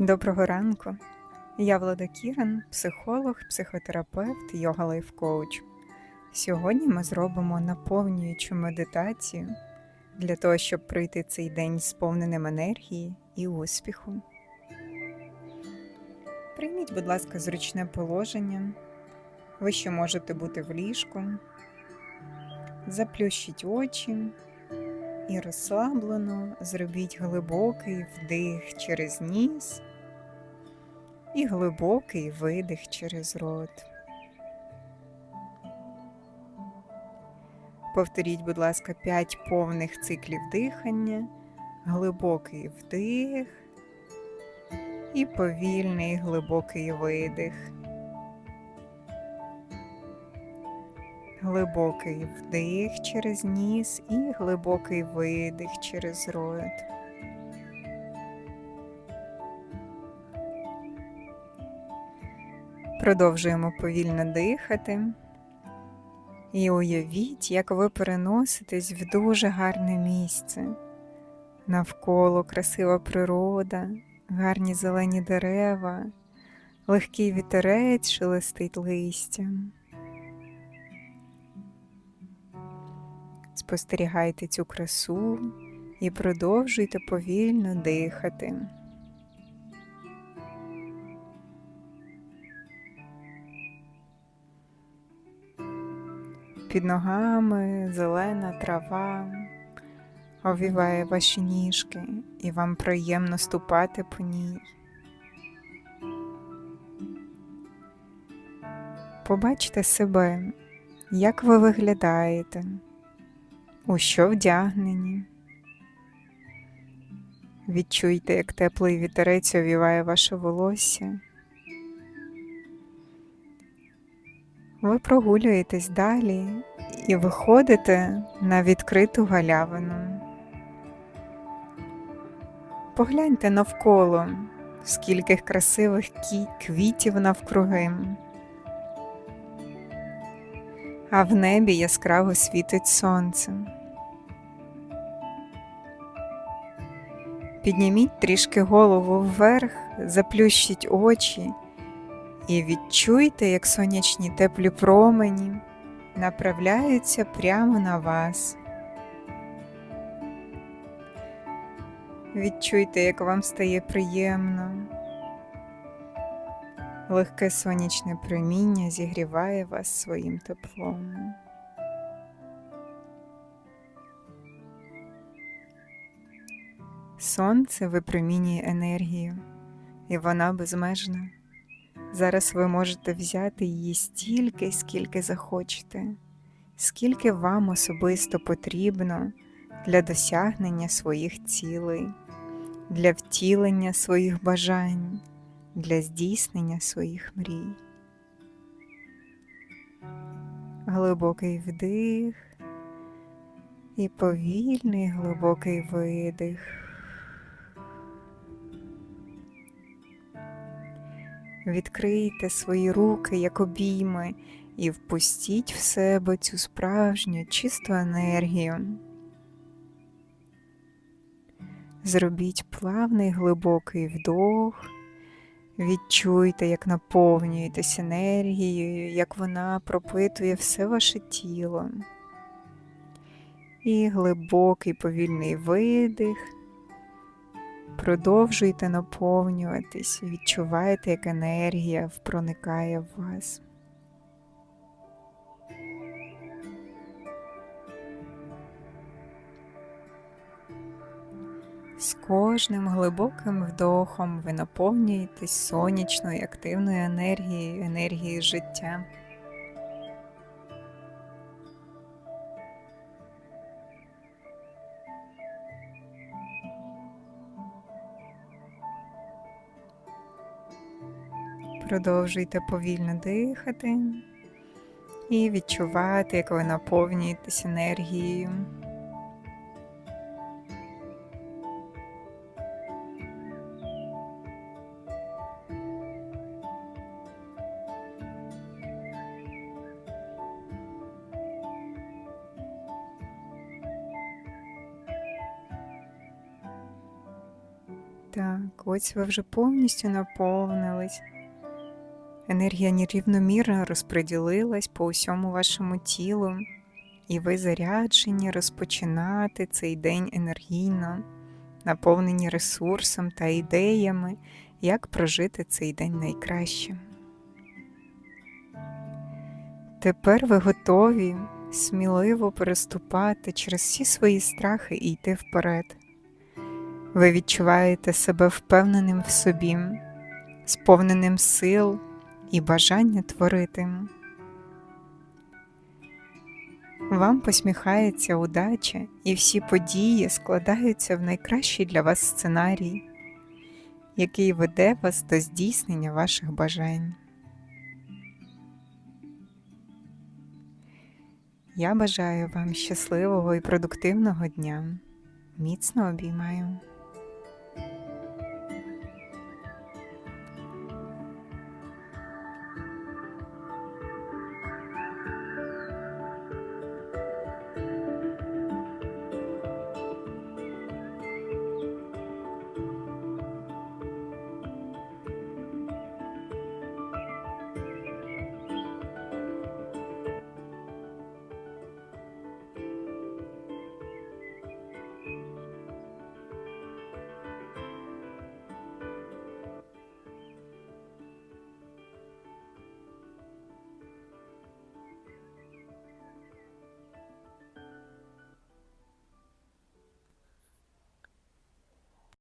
Доброго ранку. Я Влада Кіран, психолог, психотерапевт, йога лайф коуч. Сьогодні ми зробимо наповнюючу медитацію для того, щоб пройти цей день сповненим енергії і успіху. Прийміть, будь ласка, зручне положення. Ви ще можете бути в ліжку. Заплющіть очі і розслаблено зробіть глибокий вдих через ніс і глибокий видих через рот. Повторіть, будь ласка, 5 повних циклів дихання, глибокий вдих і повільний глибокий видих. Глибокий вдих через ніс і глибокий видих через рот. Продовжуємо повільно дихати. І уявіть, як ви переноситесь в дуже гарне місце. Навколо красива природа, гарні зелені дерева, легкий вітерець шелестить листям. Спостерігайте цю красу і продовжуйте повільно дихати. Під ногами зелена трава обвіває ваші ніжки, і вам приємно ступати по ній. Побачте себе, як ви виглядаєте, у що вдягнені. Відчуйте, як теплий вітерець овіває ваше волосся. Ви прогулюєтесь далі і виходите на відкриту галявину. Погляньте навколо, скільки красивих квітів навкруги. А в небі яскраво світить сонце. Підніміть трішки голову вверх, заплющіть очі і відчуйте, як сонячні теплі промені направляються прямо на вас. Відчуйте, як вам стає приємно. Легке сонячне проміння зігріває вас своїм теплом. Сонце випромінює енергію, і вона безмежна. Зараз ви можете взяти її стільки, скільки захочете, скільки вам особисто потрібно для досягнення своїх цілей, для втілення своїх бажань, для здійснення своїх мрій. Глибокий вдих і повільний глибокий видих. Відкрийте свої руки як обійми і впустіть в себе цю справжню чисту енергію. Зробіть плавний глибокий вдох, відчуйте, як наповнюєтесь енергією, як вона пропитує все ваше тіло. І глибокий повільний видих. Продовжуйте наповнюватись, відчувайте, як енергія проникає в вас. З кожним глибоким вдохом ви наповнюєтесь сонячною активною енергією, енергією життя. Продовжуйте повільно дихати і відчувати, як ви наповнюєтесь енергією. Так, ось ви вже повністю наповнились. Енергія нерівномірно розподілилась по усьому вашому тілу, і ви заряджені розпочинати цей день енергійно, наповнені ресурсом та ідеями, як прожити цей день найкраще. Тепер ви готові сміливо переступати через всі свої страхи і йти вперед. Ви відчуваєте себе впевненим в собі, сповненим сил і бажання творити. Вам посміхається удача, і всі події складаються в найкращий для вас сценарій, який веде вас до здійснення ваших бажань. Я бажаю вам щасливого і продуктивного дня. Міцно обіймаю.